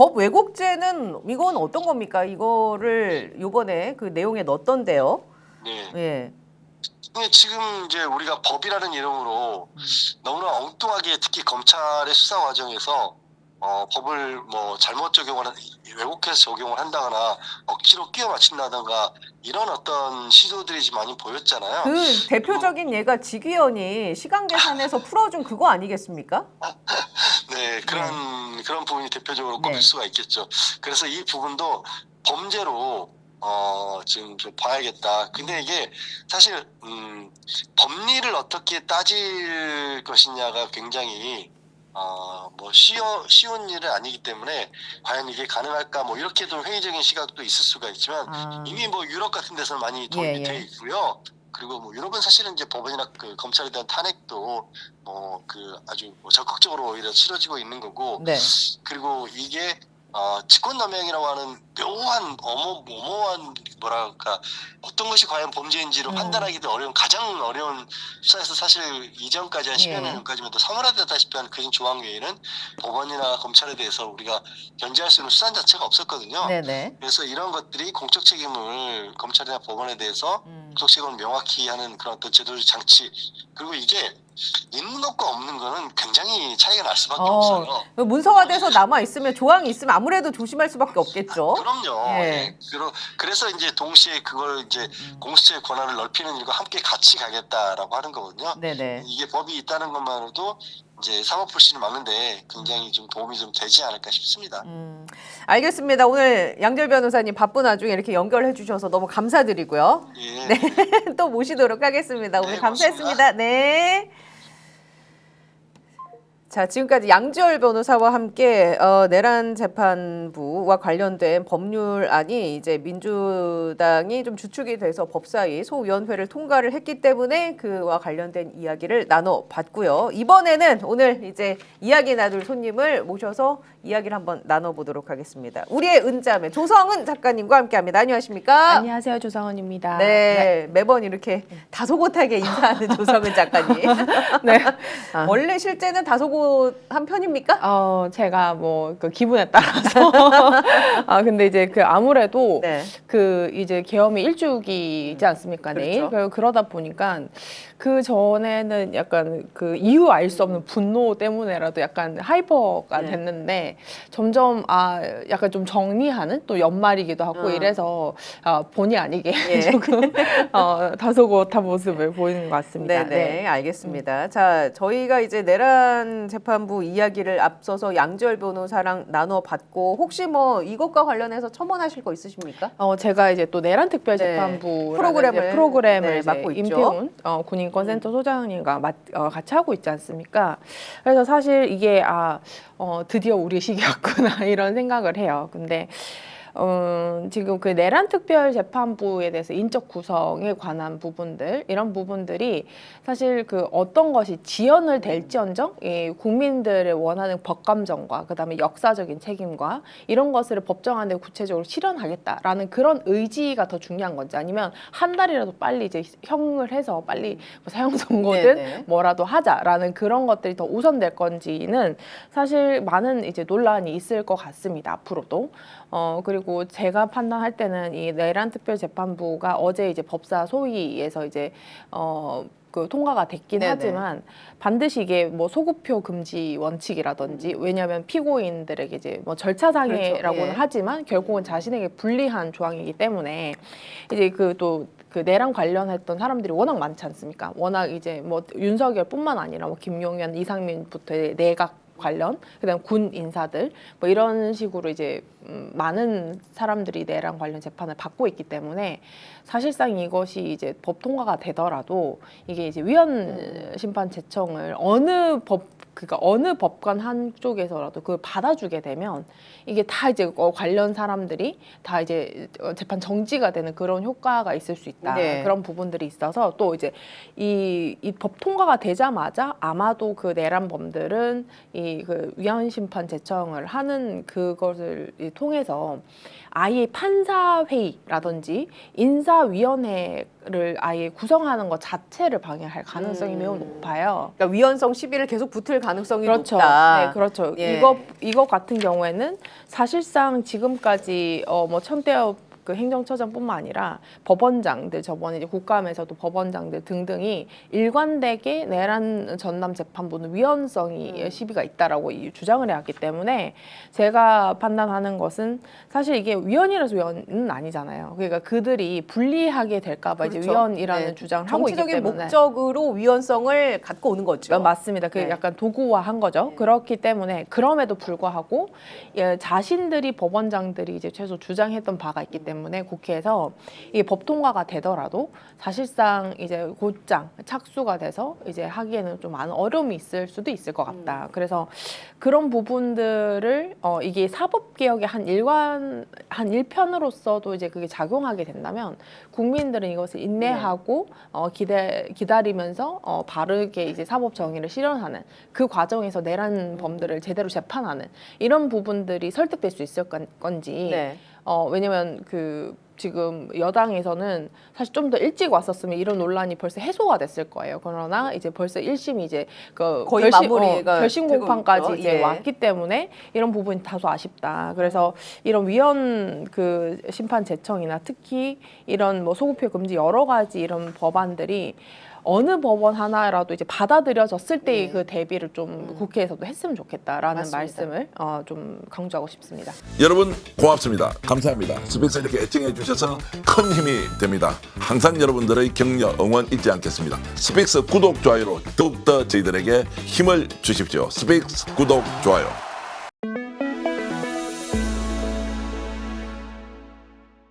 법 왜곡죄는 이건 어떤 겁니까? 이거를 요번에 그 내용에 넣었던데요. 네. 예. 근데 지금 이제 우리가 법이라는 이름으로 너무나 엉뚱하게 특히 검찰의 수사 과정에서 어, 법을 뭐 잘못 적용을 한- 왜곡해서 적용을 한다거나 억지로 끼워 맞춘다든가 이런 어떤 시도들이 지금 많이 보였잖아요. 그 대표적인 예가 직위원이 시간 계산해서 풀어준 그거 아니겠습니까? 네, 그런 그런 부분이 대표적으로 꼽힐 네. 수가 있겠죠. 그래서 이 부분도 범죄로 어 지금 좀 봐야겠다. 근데 이게 사실 음 법리를 어떻게 따질 것이냐가 굉장히 어 뭐 쉬워 쉬운 일은 아니기 때문에 과연 이게 가능할까 뭐 이렇게 좀 회의적인 시각도 있을 수가 있지만 아, 이미 뭐 유럽 같은 데서는 많이 도입이 예, 예. 돼 있고요. 그리고 뭐 유럽은 사실은 이제 법원이나 그 검찰에 대한 탄핵도 뭐 그 아주 뭐 적극적으로 오히려 치러지고 있는 거고 네. 그리고 이게 어, 직권남용이라고 하는 묘한 어머 모모한 뭐랄까 어떤 것이 과연 범죄인지를 음. 판단하기도 어려운 가장 어려운 수사에서 사실 이전까지 한 10여 예. 년 전까지만 도 사물화되다시피 한 그런 조항 외에는 법원이나 검찰에 대해서 우리가 견제할 수 있는 수단 자체가 없었거든요. 네네. 그래서 이런 것들이 공적 책임을 검찰이나 법원에 대해서 음. 공적 책임을 명확히 하는 그런 어떤 제도적 장치 그리고 이게 있는 것과 없는 거는 굉장히 차이가 날 수밖에 어, 없어요. 그 문서화돼서 남아 있으면 조항이 있으면 아무래도 조심할 수밖에 없겠죠. 그럼요. 예. 예. 그러, 그래서 이제 동시에 그걸 이제 음. 공수처의 권한을 넓히는 일과 함께 같이 가겠다라고 하는 거거든요. 네네. 이게 법이 있다는 것만으로도 이제 사법 불신을 막는데 굉장히 좀 도움이 좀 되지 않을까 싶습니다. 음, 알겠습니다. 오늘 양절 변호사님 바쁜 와중에 이렇게 연결해 주셔서 너무 감사드리고요. 예. 또 모시도록 하겠습니다. 오늘 네, 감사했습니다. 네. 자, 지금까지 양지열 변호사와 함께 어, 내란 재판부와 관련된 법률안이 이제 민주당이 좀 주축이 돼서 법사위 소위원회를 통과를 했기 때문에 그와 관련된 이야기를 나눠 봤고요. 이번에는 오늘 이제 이야기 나눌 손님을 모셔서 이야기를 한번 나눠 보도록 하겠습니다. 우리의 은자매 조성은 작가님과 함께 합니다. 안녕하십니까? 안녕하세요 조상원입니다. 네, 매번 이렇게 다소곳하게 인사하는 조성은 작가님. 네. 아. 원래 실제는 다소곳 한 편입니까? 어 제가 뭐 그 기분에 따라서 아 근데 이제 그 아무래도 네. 그 이제 계엄이 일주기이지 않습니까 내일 그렇죠. 그러다 보니까 그 전에는 약간 그 이유 알 수 없는 분노 때문에라도 약간 하이퍼가 네. 됐는데 점점 아 약간 좀 정리하는 또 연말이기도 하고 어. 이래서 아, 본의 아니게 예. 조금 어, 다소곳한 모습을 보이는 것 같습니다. 네, 네, 알겠습니다. 자, 저희가 이제 내란 재판부 이야기를 앞서서 양지열 변호사랑 나눠봤고 혹시 뭐 이것과 관련해서 첨언하실 거 있으십니까? 어 제가 이제 또 내란 특별 네. 재판부 프로그램을, 프로그램을 네, 맡고 있죠. 음. 임태훈 어, 군인 건센터 소장님과 맡, 어, 같이 하고 있지 않습니까? 그래서 사실 이게 아 어, 드디어 우리 시기였구나 이런 생각을 해요. 근데 어, 지금 그 내란 특별 재판부에 대해서 인적 구성에 관한 부분들 이런 부분들이 사실 그 어떤 것이 지연을 될지언정 이 국민들의 원하는 법감정과 그다음에 역사적인 책임과 이런 것을 법정 안에 구체적으로 실현하겠다라는 그런 의지가 더 중요한 건지 아니면 한 달이라도 빨리 이제 형을 해서 빨리 뭐 사형 선고든 네네. 뭐라도 하자라는 그런 것들이 더 우선될 건지는 사실 많은 이제 논란이 있을 것 같습니다 앞으로도 어 그리고 제가 판단할 때는 이 내란 특별 재판부가 어제 이제 법사 소위에서 이제 어 그 통과가 됐긴 네네. 하지만 반드시 이게 뭐 소급표 금지 원칙이라든지 왜냐하면 피고인들에게 이제 뭐 절차상해라고는 그렇죠. 예. 하지만 결국은 자신에게 불리한 조항이기 때문에 이제 그또 그 내란 관련했던 사람들이 워낙 많지 않습니까? 워낙 이제 뭐 윤석열뿐만 아니라 뭐 김용현, 이상민부터 내각 관련 그다음 군 인사들 뭐 이런 식으로 이제 음, 많은 사람들이 내란 관련 재판을 받고 있기 때문에 사실상 이것이 이제 법 통과가 되더라도 이게 이제 위헌 심판 제청을 어느 법 그러니까 어느 법관 한쪽에서라도 그걸 받아주게 되면 이게 다 이제 어, 관련 사람들이 다 이제 어, 재판 정지가 되는 그런 효과가 있을 수 있다 네. 그런 부분들이 있어서 또 이제 이 이 법 통과가 되자마자 아마도 그 내란범들은 이 그 위헌 심판 제청을 하는 그것을 이 통해서 아예 판사 회의라든지 인사위원회를 아예 구성하는 것 자체를 방해할 가능성이 음. 매우 높아요. 그러니까 위헌성 시비를 계속 붙을 그렇죠. 가능성이 그렇죠. 높다. 네, 그렇죠. 예. 이거 이거 같은 경우에는 사실상 지금까지 어 뭐 천대엽 그 행정처장뿐만 아니라 법원장들 저번에 이제 국감에서도 법원장들 등등이 일관되게 내란 전남 재판부는 위헌성이 음. 시비가 있다라고 이 주장을 해왔기 때문에 제가 판단하는 것은 사실 이게 위헌이라서 위헌은 아니잖아요. 그러니까 그들이 불리하게 될까봐 이제 그렇죠. 위헌이라는 네. 주장을 하고 있기 정치적인 때문에 목적으로 위헌성을 갖고 오는 거죠. 어, 맞습니다. 그 네. 약간 도구화한 거죠. 그렇기 때문에 그럼에도 불구하고 예, 자신들이 법원장들이 이제 최소 주장했던 바가 있기 때문에 국회에서 이게 법 통과가 되더라도 사실상 이제 곧장 착수가 돼서 이제 하기에는 좀 많은 어려움이 있을 수도 있을 것 같다. 그래서 그런 부분들을 어 이게 사법 개혁의 한 일관 한 일편으로서도 이제 그게 작용하게 된다면 국민들은 이것을 인내하고 어 기대 기다리면서 어 바르게 이제 사법 정의를 실현하는 그 과정에서 내란 범들을 제대로 재판하는 이런 부분들이 설득될 수 있을 건- 건지 네. 어 왜냐면 그 지금 여당에서는 사실 좀 더 일찍 왔었으면 이런 논란이 벌써 해소가 됐을 거예요. 그러나 이제 벌써 1심이 이제 그 거의 결심, 마무리가 어, 결심 공판까지. 이제 예. 왔기 때문에 이런 부분이 다소 아쉽다. 그래서 이런 위헌 그 심판 제청이나 특히 이런 뭐 소급표 금지 여러 가지 이런 법안들이 어느 법원 하나라도 이제 받아들여졌을 때의 네. 그 대비를 좀 국회에서도 했으면 좋겠다라는 맞습니다. 말씀을 어, 좀 강조하고 싶습니다. 여러분 고맙습니다. 감사합니다. 스픽스 이렇게 애청해 주셔서 큰 힘이 됩니다. 항상 여러분들의 격려, 응원 잊지 않겠습니다. 스픽스 구독, 좋아요로 더욱더 저희들에게 힘을 주십시오. 스픽스 구독, 좋아요.